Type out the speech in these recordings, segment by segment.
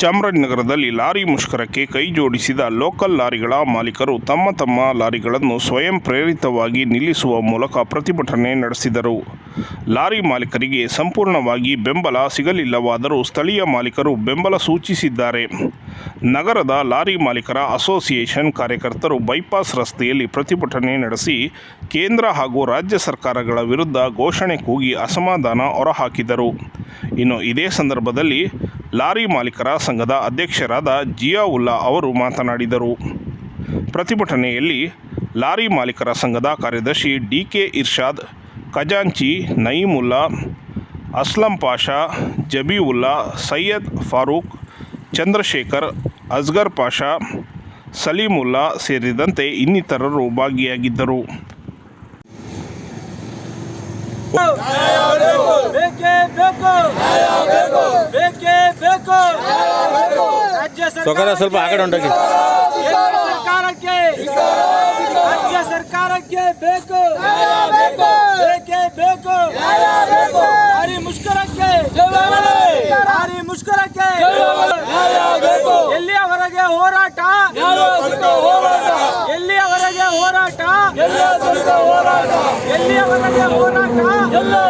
ಚಾಮರಾಜನಗರದಲ್ಲಿ ಲಾರಿ ಮುಷ್ಕರಕ್ಕೆ ಕೈ ಜೋಡಿಸಿದ ಲೋಕಲ್ ಲಾರಿಗಳ ಮಾಲೀಕರು ತಮ್ಮ ತಮ್ಮ ಲಾರಿಗಳನ್ನು ಸ್ವಯಂ ಪ್ರೇರಿತವಾಗಿ ನಿಲ್ಲಿಸುವ ಮೂಲಕ ಪ್ರತಿಭಟನೆ ನಡೆಸಿದರು. ಲಾರಿ ಮಾಲೀಕರಿಗೆ ಸಂಪೂರ್ಣವಾಗಿ ಬೆಂಬಲ ಸಿಗಲಿಲ್ಲವಾದರೂ ಸ್ಥಳೀಯ ಮಾಲೀಕರು ಬೆಂಬಲ ಸೂಚಿಸಿದ್ದಾರೆ. ನಗರದ ಲಾರಿ ಮಾಲೀಕರ ಅಸೋಸಿಯೇಷನ್ ಕಾರ್ಯಕರ್ತರು ಬೈಪಾಸ್ ರಸ್ತೆಯಲ್ಲಿ ಪ್ರತಿಭಟನೆ ನಡೆಸಿ ಕೇಂದ್ರ ಹಾಗೂ ರಾಜ್ಯ ಸರ್ಕಾರಗಳ ವಿರುದ್ಧ ಘೋಷಣೆ ಕೂಗಿ ಅಸಮಾಧಾನ ಹೊರಹಾಕಿದರು. ಇನ್ನು ಇದೇ ಸಂದರ್ಭದಲ್ಲಿ ಲಾರಿ ಮಾಲೀಕರ ಸಂಘದ ಅಧ್ಯಕ್ಷರಾದ ಜಿಯಾವುಲ್ಲಾ ಅವರು ಮಾತನಾಡಿದರು. ಪ್ರತಿಭಟನೆಯಲ್ಲಿ ಲಾರಿ ಮಾಲೀಕರ ಸಂಘದ ಕಾರ್ಯದರ್ಶಿ ಡಿ ಕೆ ಇರ್ಷಾದ್, ಖಜಾಂಚಿ ನಯೀಮುಲ್ಲಾ, ಅಸ್ಲಂ ಪಾಷಾ, ಜಬೀವುಲ್ಲಾ, ಸೈಯದ್ ಫಾರೂಕ್, ಚಂದ್ರಶೇಖರ್, ಅಸ್ಗರ್ ಪಾಷಾ, ಸಲೀಮುಲ್ಲಾ ಸೇರಿದಂತೆ ಇನ್ನಿತರರು ಭಾಗಿಯಾಗಿದ್ದರು ಬೇಕೇ ಬೇಕು ಬೇಕೇ ಬೇಕು ರಾಜ್ಯ ಸೊಕರ ಸ್ವಲ್ಪ ಆ ಕಡೆ ಹೊಂಟೋಗಿ ಸರ್ಕಾರಕ್ಕೆ ರಾಜ್ಯ ಸರ್ಕಾರಕ್ಕೆ ಬೇಕು ಬೇಕೇ ಬೇಕು ಭಾರಿ ಮುಷ್ಕರಕ್ಕೆ ಭಾರಿ ಮುಷ್ಕರಕ್ಕೆ ಎಲ್ಲಿಯವರೆಗೆ ಹೋರಾಟ? ಎಲ್ಲಿಯವರೆಗೆ ಹೋರಾಟ ಎಲ್ಲಿಯವರೆಗೆ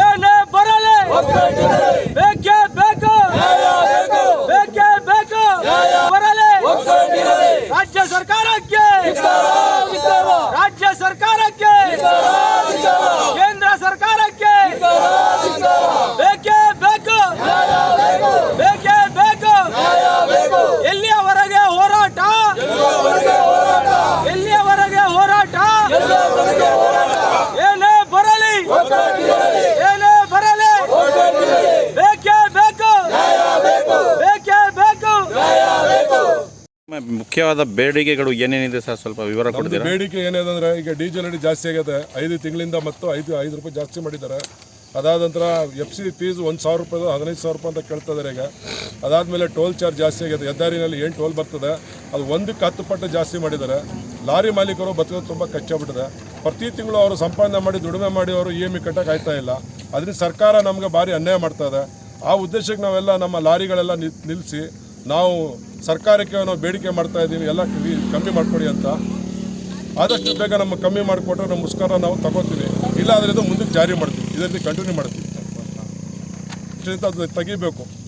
ಏನೇ ಬರಲಿ ಬೇಕೇ ಬೇಕು ಬೇಕೇ ಬೇಕು ಬರಲಿ ರಾಜ್ಯ ಸರ್ಕಾರಕ್ಕೆ ರಾಜ್ಯ ಸರ್ಕಾರಕ್ಕೆ ಕೇಂದ್ರ ಸರ್ಕಾರಕ್ಕೆ ಬೇಕೇ ಬೇಕು ಬೇಕೇ ಬೇಕು ಎಲ್ಲಿಯವರೆಗೆ ಹೋರಾಟ ಎಲ್ಲಿಯವರೆಗೆ ಹೋರಾಟ ಏನೇ ಬರಲಿ ಏನೇ ಬರಲಿ ಬೇಕೇ ಬೇಕು ಬೇಕೇ ಬೇಕು ಮುಖ್ಯವಾದ ಬೇಡಿಕೆಗಳು ಏನೇನಿದೆ ಸರ್? ಸ್ವಲ್ಪ ವಿವರ ನಮ್ದು ಕೊಡ್ತೀರಾ? ಬೇಡಿಕೆ ಏನಿದೆ ಅಂದರೆ ಈಗ ಡೀಸೆಲ್ ರೇಟ್ ಜಾಸ್ತಿ ಆಗಿದೆ. ಐದು ತಿಂಗಳಿಂದ ಮತ್ತು ಐದು ಐದು ರೂಪಾಯಿ ಜಾಸ್ತಿ ಮಾಡಿದ್ದಾರೆ. ಅದಾದ ನಂತರ ಎಫ್ ಸಿ ಫೀಸ್ ಒಂದು ಸಾವಿರ ರೂಪಾಯಿದು ಹದಿನೈದು ಸಾವಿರ ರೂಪಾಯಿ ಅಂತ ಕೇಳ್ತಾ ಇದ್ದಾರೆ ಈಗ. ಅದಾದಮೇಲೆ ಟೋಲ್ ಚಾರ್ಜ್ ಜಾಸ್ತಿ ಆಗಿದೆ. ಹೆದ್ದಾರಿನಲ್ಲಿ ಏನು ಟೋಲ್ ಬರ್ತದೆ ಅದು ಒಂದಕ್ಕೆ ಹತ್ತು ಪಟ್ಟು ಜಾಸ್ತಿ ಮಾಡಿದ್ದಾರೆ. ಲಾರಿ ಮಾಲೀಕರು ಬದುಕೋದು ತುಂಬ ಕಚ್ಚಾಗ್ಬಿಟ್ಟಿದೆ ಪ್ರತಿ ತಿಂಗಳು ಅವರು ಸಂಪಾದನೆ ಮಾಡಿ ದುಡಿಮೆ ಮಾಡಿ ಅವರು ಇ ಎಂ ಐ ಕಟ್ಟಕ್ಕೆ ಆಯ್ತಾ ಇಲ್ಲ. ಅದರಿಂದ ಸರ್ಕಾರ ನಮಗೆ ಭಾರಿ ಅನ್ಯಾಯ ಮಾಡ್ತಾ ಇದೆ. ಆ ಉದ್ದೇಶಕ್ಕೆ ನಾವೆಲ್ಲ ನಮ್ಮ ಲಾರಿಗಳೆಲ್ಲ ನಿಲ್ಲಿಸಿ ನಾವು ಸರ್ಕಾರಕ್ಕೆ ನಾವು ಬೇಡಿಕೆ ಮಾಡ್ತಾ ಇದ್ದೀವಿ, ಎಲ್ಲ ಕಮ್ಮಿ- ಮಾಡಿಕೊಡಿ ಅಂತ. ಆದಷ್ಟು ಬೇಗ ನಮ್ಮ ಕಮ್ಮಿ ಮಾಡಿಕೊಟ್ರೆ ನಮ್ಮ ಮುಸ್ಕರ ನಾವು ತಗೋತೀವಿ. ಇಲ್ಲ ಆದರೆ ಇದು ಮುಂದಕ್ಕೆ ಜಾರಿ ಮಾಡ್ತೀವಿ. ಇದರಲ್ಲಿ ಕಂಟಿನ್ಯೂ ಮಾಡ್ತೀವಿ. ಅದನ್ನು ಅದು ತೆಗಿಬೇಕು.